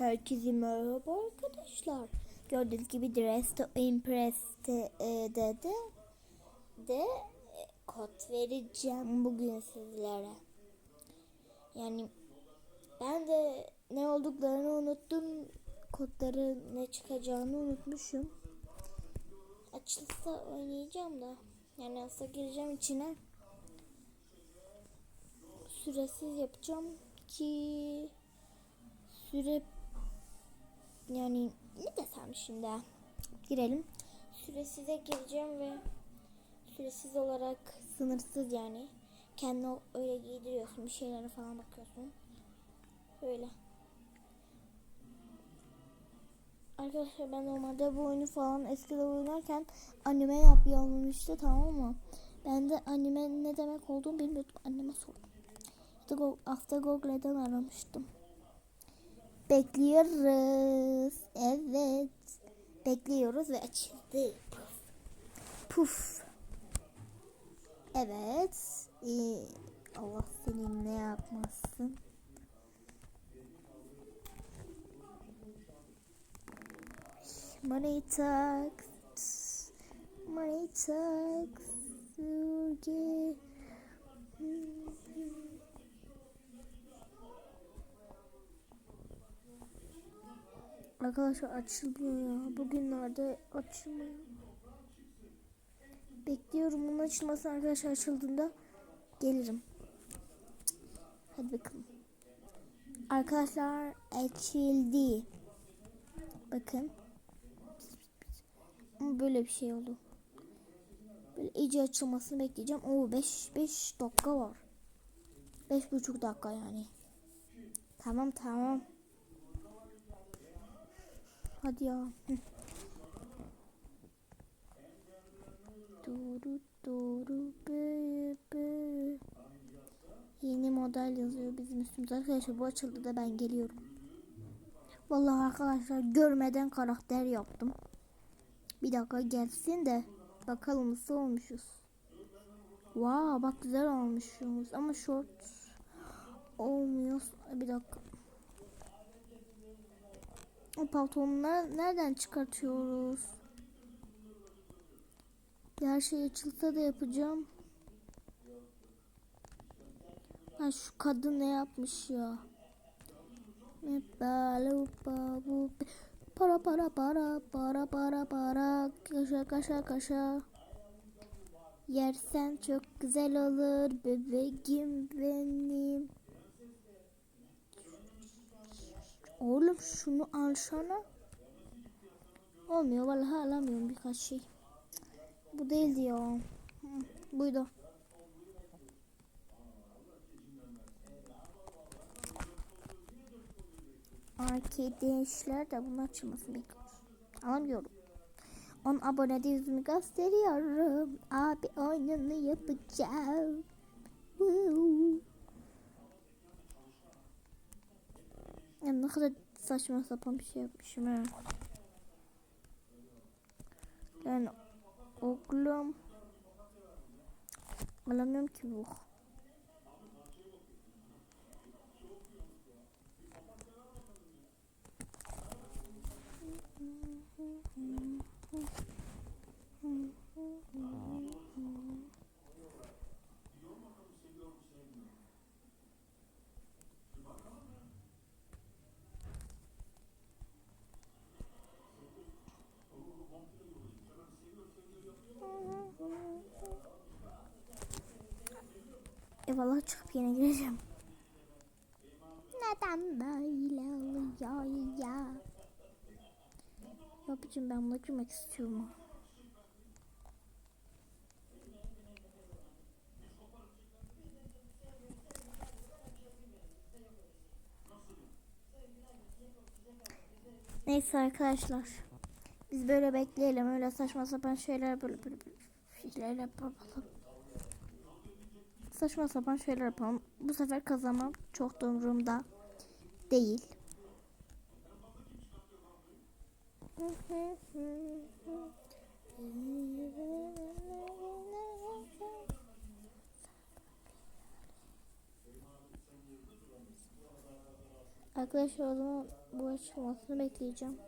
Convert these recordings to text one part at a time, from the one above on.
Herkese merhaba arkadaşlar. Gördüğünüz gibi Dress to Impress'te e, de de, de e, kod vereceğim bugün sizlere. Yani ben de ne olduklarını unuttum. Kodları ne çıkacağını unutmuşum. Açılsa oynayacağım da. Yani aslında gireceğim içine. Süresiz yapacağım ki süre yani ne desem şimdi girelim süresize gireceğim ve süresiz olarak sınırsız yani kendi öyle giydiriyorsun bir şeylere falan bakıyorsun öyle Arkadaşlar ben normalde bu oyunu falan eskiden oynarken anime yapıyormuştu tamam mı? Ben de anime ne demek olduğunu bilmiyordum. Anneme sordum. İşte Go- hafta Google'den aramıştım. Bekliyoruz. Evet. Bekliyoruz ve açıldı. Puf. Evet. Ee, Allah senin ne yapmasın. Money talks. Money talks. Surge. Arkadaşlar açılmıyor ya. Bugünlerde açılmıyor. Bekliyorum bunun açılmasını arkadaşlar açıldığında gelirim. Hadi bakalım. Arkadaşlar açıldı. Bakın. Ama böyle bir şey oldu. Böyle iyice açılmasını bekleyeceğim. Oo 5 5 dakika var. 5,5 dakika yani. Tamam tamam. Hadi ya. Duru duru be be. Yeni model yazıyor bizim üstümüzde. Arkadaşlar bu açıldı da ben geliyorum. Vallahi arkadaşlar görmeden karakter yaptım. Bir dakika gelsin de bakalım nasıl olmuşuz. Wow bak güzel olmuşuz ama short olmuyor. Bir dakika. O pantolonları nereden çıkartıyoruz? Her şey açılsa da yapacağım. Ha şu kadın ne yapmış ya? Para para para para para para kaşa kaşa kaşa Yersen çok güzel olur bebeğim benim Oğlum şunu alsana. Olmuyor vallahi alamıyorum birkaç şey. Bu değildi ya. Buydu. Arkadaşlar da bunun açılmasını bekliyoruz. Alamıyorum. 10 abonede yüzümü gösteriyorum. Abi oyununu yapacağım. Woo. Ya ne kadar saçma sapan bir şey yapmışım ha. Yani oğlum alamıyorum ki bu. Eyvallah çıkıp yine gireceğim. Neden böyle oluyor ya? Yapacağım ben buna girmek istiyorum. Neyse arkadaşlar. Biz böyle bekleyelim. Öyle saçma sapan şeyler böyle böyle, böyle şeyler yapalım. Saçma sapan şeyler yapalım. Bu sefer kazanmam çok da umurumda değil. Arkadaşlar o zaman bu açılmasını bekleyeceğim.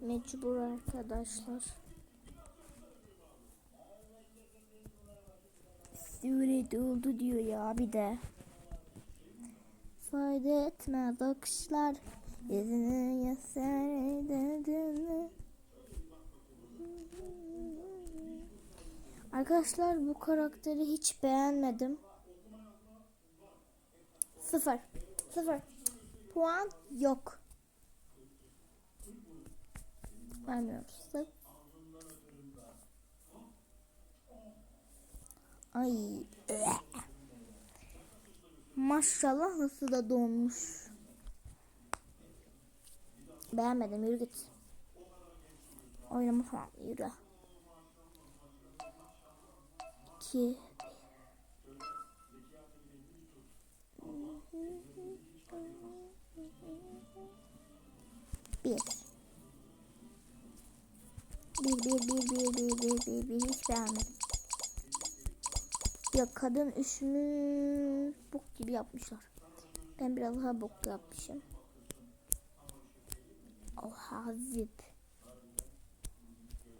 Mecbur arkadaşlar. Süre doldu diyor ya bir de. Fayda etmez akışlar. Yüzünü yeser dedin. Arkadaşlar bu karakteri hiç beğenmedim. Sıfır. Sıfır. Puan yok. Vermiyoruz. Sıfır. Ay. Maşallah nasıl da donmuş. Beğenmedim yürü git. Oynama falan yürü. İki. Bir. Bir, bir, bir, bir, bir, bir, bir, bir. Hiç beğenmedim. Ya kadın üşümüş. Bok gibi yapmışlar. Ben biraz daha bok yapmışım. Oha zip.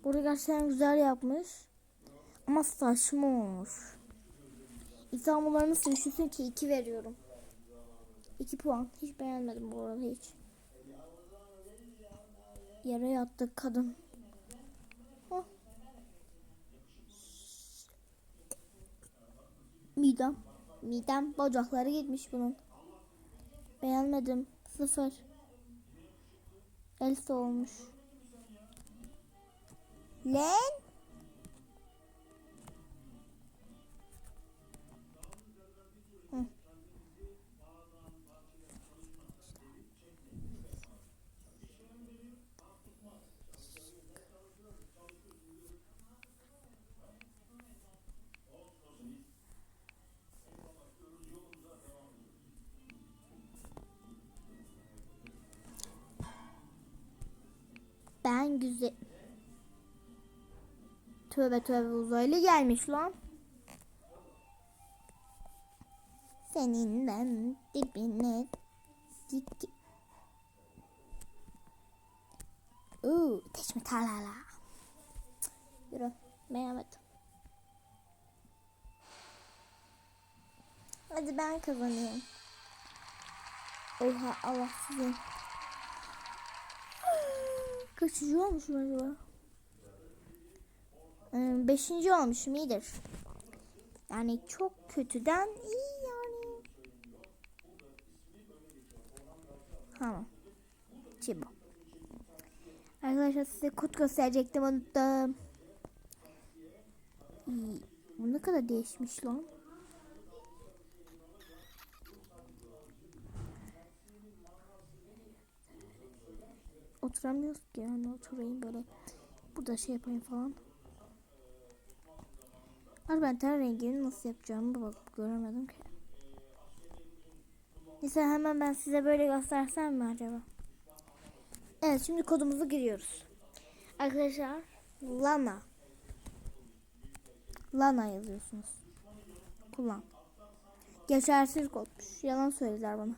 Burada gerçekten güzel yapmış. Ama saçma olmuş. İnsan bunları nasıl üşüsün ki 2 veriyorum. 2 puan. Hiç beğenmedim bu arada hiç. Yere yattı kadın. Midem. Midem bacakları gitmiş bunun. Beğenmedim. Sıfır. Elsa olmuş. Lan. Tövbe tövbe uzaylı gelmiş lan. Senin ben dibine gitti. Uuu teşme talala. Yürü beğenmedim. Hadi ben kazanıyorum. Oha Allah sizin. Kaçıncı olmuşum acaba? Beşinci olmuşum iyidir. Yani çok kötüden iyi yani. Tamam. Çibo. Arkadaşlar size kod gösterecektim unuttum. İyi. Bu ne kadar değişmiş lan. Oturamıyoruz ki yani oturayım böyle. Burada şey yapayım falan. Abi ben ten rengini nasıl yapacağımı bak göremedim ki. Neyse hemen ben size böyle göstersem mi acaba? Evet şimdi kodumuzu giriyoruz. Arkadaşlar Lana. Lana yazıyorsunuz. Kullan. Geçersiz kodmuş. Yalan söylediler bana.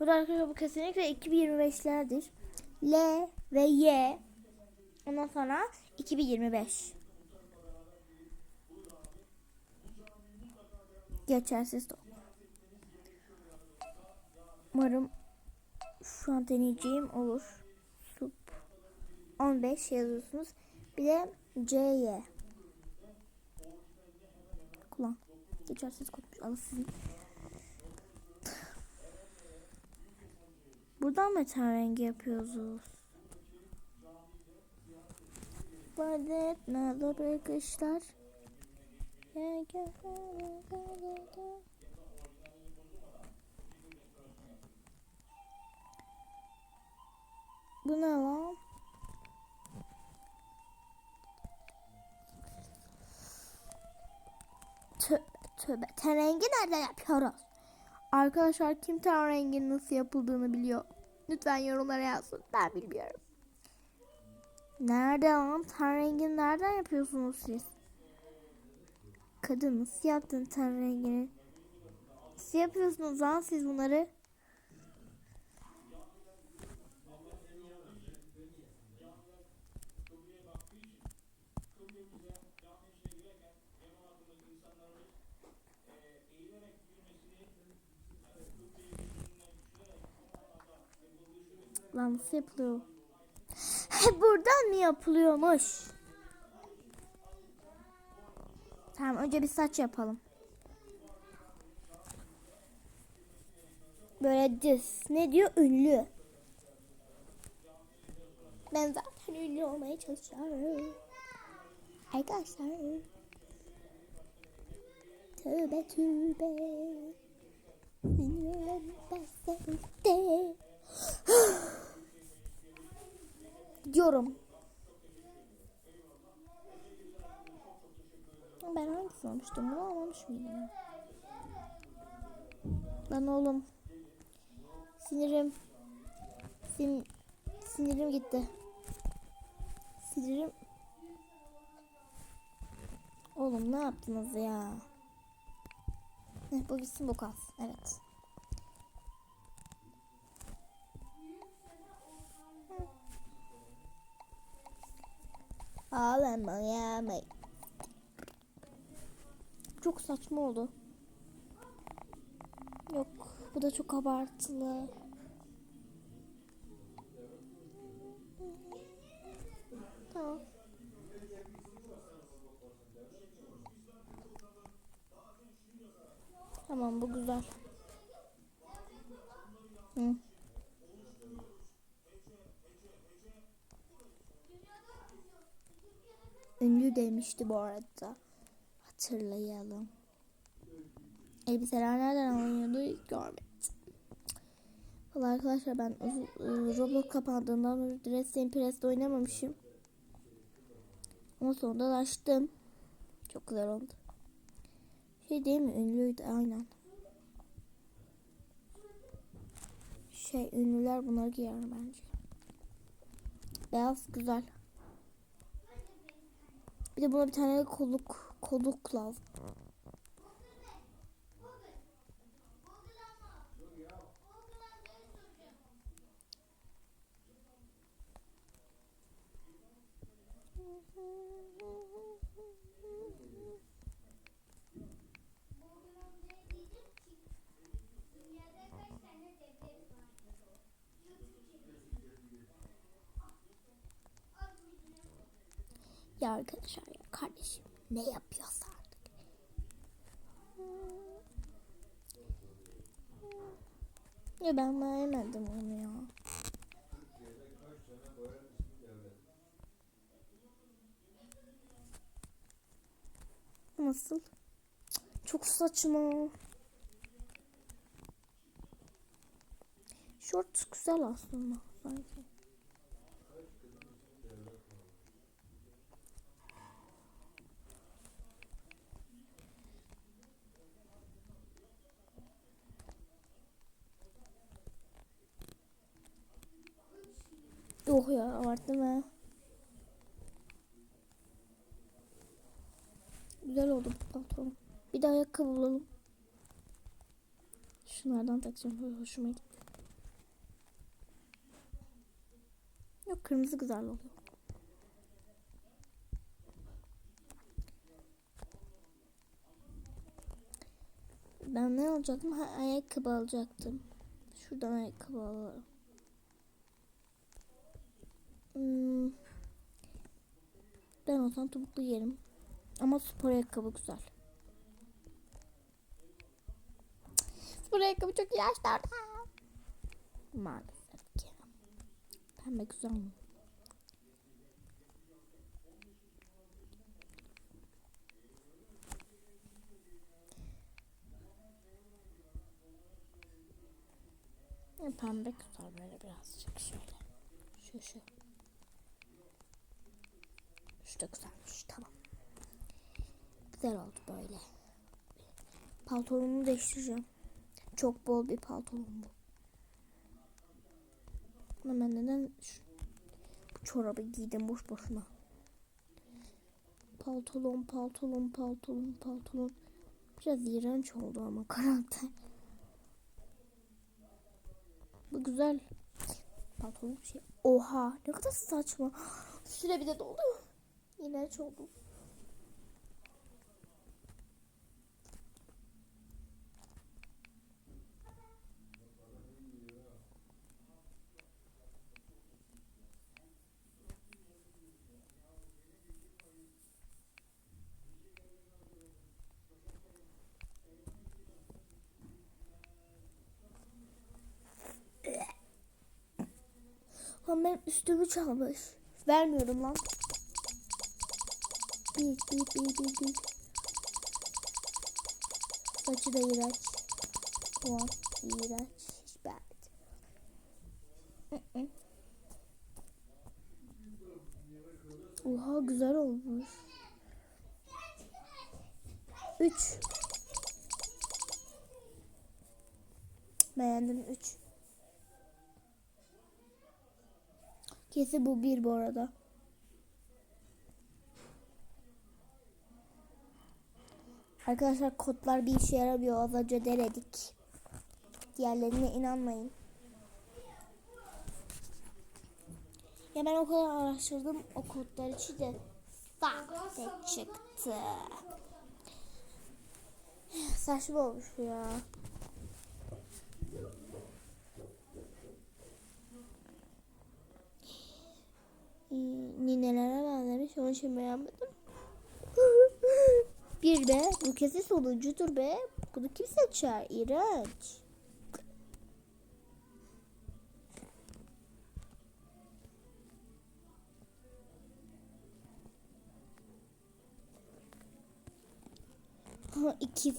Burada arkadaşlar bu kesinlikle 2025'lerdir. L ve Y. Ondan sonra 2025. Geçersiz de. Umarım şu an deneyeceğim olur. Sup 15 yazıyorsunuz. Bir de CY. Kullan. Geçersiz kodmuş. Al sizin. Buradan mı ten rengi yapıyoruz? Badet nerede bırakışlar? Bu ne lan? Tövbe tövbe. Ten rengi nereden yapıyoruz? Arkadaşlar kim ten renginin nasıl yapıldığını biliyor. Lütfen yorumlara yazsın. Ben bilmiyorum. Nerede lan? Ten rengini nereden yapıyorsunuz siz? Kadın nasıl yaptın ten rengini? Nasıl yapıyorsunuz lan siz bunları? Lan nasıl yapılıyor? Buradan mı yapılıyormuş? Tamam önce bir saç yapalım. Böyle düz. Ne diyor? Ünlü. Ben zaten ünlü olmaya çalışıyorum. Arkadaşlar. Tövbe tövbe. Ünlü de. Diyorum. Ben hangisini almıştım? Bunu almamış mıydım? Lan oğlum. Sinirim. Sin sinirim gitti. Sinirim. Oğlum ne yaptınız ya? Ne bu gitsin bu kalsın. Evet. Ağlama ya. Çok saçma oldu. Yok bu da çok abartılı. Tamam. Tamam bu güzel. Hı. Ünlü demişti bu arada. Hatırlayalım. Elbiseler nereden alınıyordu görmedim. Valla arkadaşlar ben Roblox kapandığından beri Dressing Press'te oynamamışım. Ama sonunda açtım. Çok güzel oldu. Şey değil mi? Ünlüydü aynen. Şey ünlüler bunları giyer bence. Beyaz güzel. Bir de buna bir tane kolluk kolluk lazım. Ya arkadaşlar ya kardeşim ne yapıyorsa artık. Ya ben beğenmedim onu ya. Nasıl? Çok saçma. Short güzel aslında sanki. Yok ya abarttım ha. Güzel oldu bu pantolon. Bir de ayakkabı bulalım. Şunlardan takacağım. Böyle hoşuma gitti. Yok kırmızı güzel oluyor. Ben ne alacaktım? Ha, ayakkabı alacaktım. Şuradan ayakkabı alalım. Hmm. Ben olsam topuklu yerim. Ama spor ayakkabı güzel. Spor ayakkabı çok yaşlarda. Maalesef ki. Pembe güzel mi? Ya Pembe güzel böyle birazcık şöyle. Şu şu. Da güzelmiş tamam. Güzel oldu böyle. Paltonumu değiştireceğim. Çok bol bir pantolon bu. Ama neden bu çorabı giydim boş boşuna. Paltolon, paltolon, paltolon, paltolon. Biraz iğrenç oldu ama karakter. Bu güzel. Pantolon şey. Oha ne kadar saçma. Süre bir de doldu. İğrenç oldu. Lan benim üstümü çalmış. Vermiyorum lan. Bir, bir, bir, bir, bir. Saçı da iğrenç. Puan iğrenç. Hiç beğenmedim. Oha güzel olmuş. 3 Beğendim 3 Kesin bu bir bu arada. Arkadaşlar kodlar bir işe yaramıyor. Az önce denedik. Diğerlerine inanmayın. Ya ben o kadar araştırdım o kodlar için de sahte çıktı. Saçma olmuş ya. Ninelere benzemiş. Onun için beğenmedim. Bir be. Bu kesin sonuncudur be. Bunu kim seçer? İğrenç. Ha ikiz.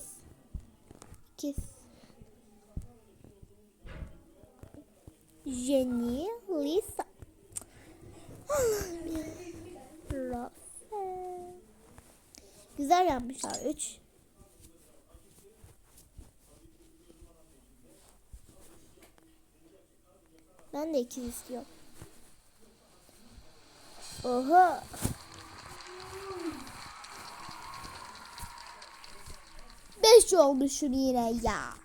İkiz. Jenny, Lisa. Güzel yapmışlar. 3. Ben de ikiz istiyorum. Oha. Beş olmuşum yine ya.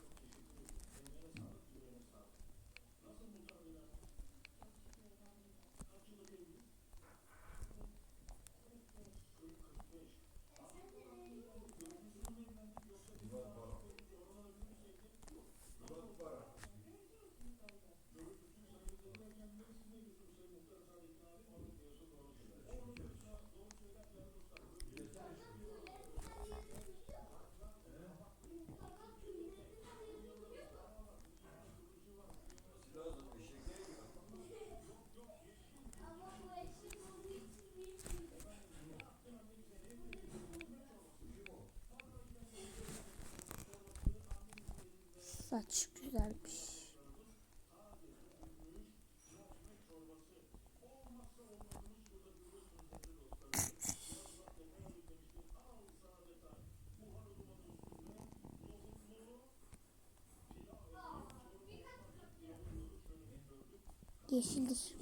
Saç güzelmiş. Yeşildir.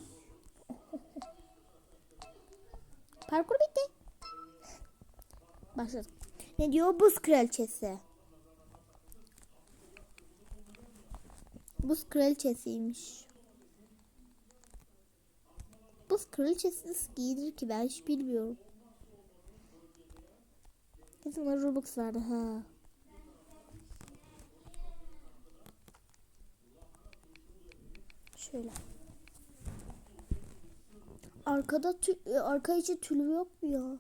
Parkur bitti. Başladık. Ne diyor? Buz kraliçesi. Buz kraliçesiymiş. Buz kraliçesi nasıl giyilir ki ben hiç bilmiyorum. Kesin Robux vardı ha. Şöyle. Arkada tül, e, arka içi tülü yok mu ya?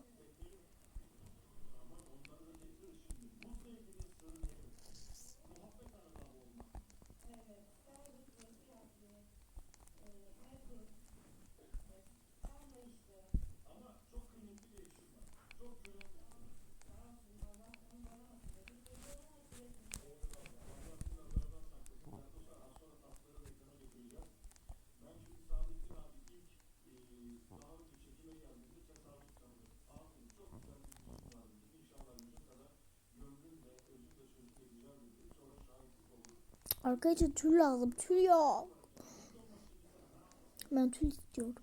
Arka tül lazım. Tül yok. Ben tül istiyorum.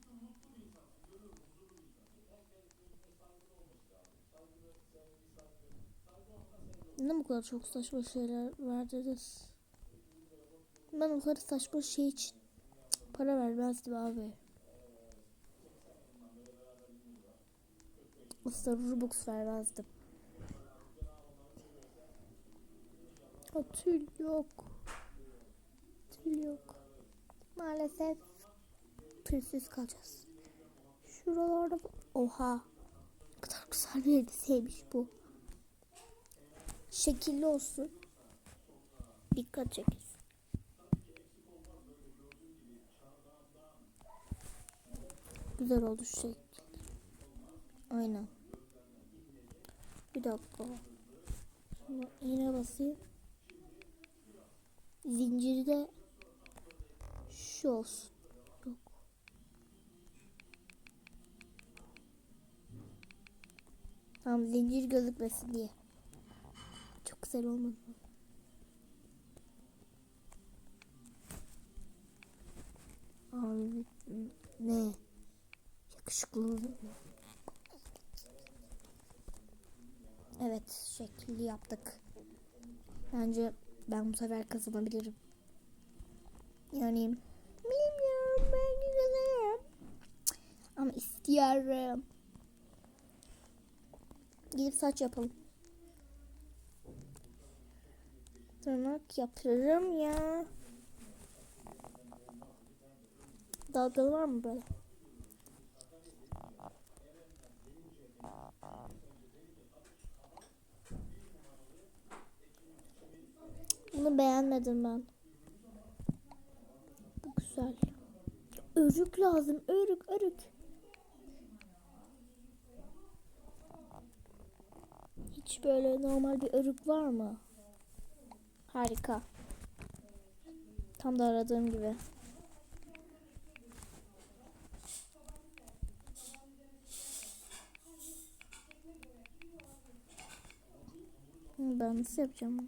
Neden bu kadar çok saçma şeyler verdiniz? Ben o kadar saçma şey için para vermezdim abi. Aslında Robux vermezdim. O tül yok. Tül yok. Maalesef pülsüz kalacağız. Şuralarda oha. Ne kadar güzel bir elbiseymiş bu. Şekilli olsun. Dikkat çekir. Güzel oldu şu şekil. Aynen. Bir dakika. Şimdi iğne basayım. Zinciri de şu olsun. Yok. Tamam zincir gözükmesin diye. Çok güzel olmadı mı? Abi ne? Yakışıklı mu? Evet şekilli yaptık. Bence ben bu sefer kazanabilirim. Yani Ama istiyorum. Gidip saç yapalım. Tırnak yaptırırım ya. Dalgalı var mı böyle? Bunu beğenmedim ben. Bu güzel. Örük lazım. Örük, örük. Hiç böyle normal bir örük var mı? Harika. Tam da aradığım gibi. Ben nasıl yapacağım bunu?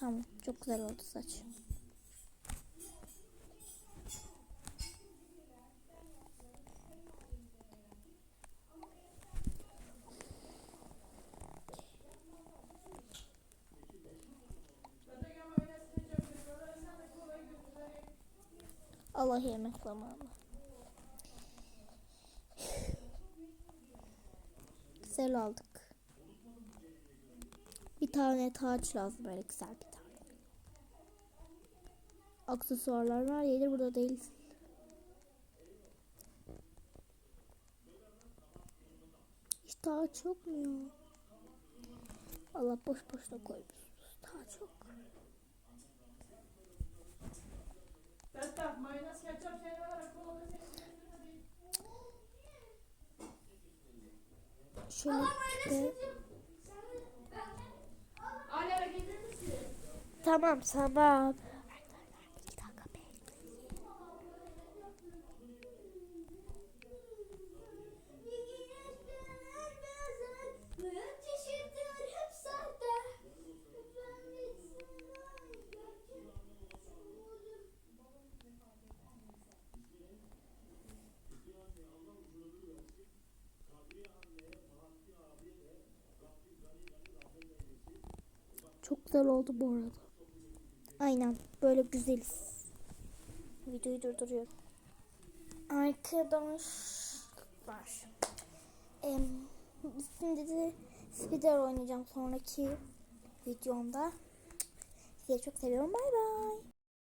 Tamam. Çok güzel oldu saç. Allah yemek zamanı. Güzel aldık. Bir tane taç lazım böyle güzel bir tane. Aksesuarlar var yeri burada değil. Hiç taç yok mu ya? Allah boş boşuna koymuşsunuz. Taç yok. Hatta mayonez, ketçap şey var. kola da Şöyle? Tamam tamam. Güzel oldu bu arada. Aynen böyle güzeliz. Videoyu durduruyorum. Arkadaşlar. Em, şimdi de Spider oynayacağım sonraki videomda. Sizi çok seviyorum. Bay bay.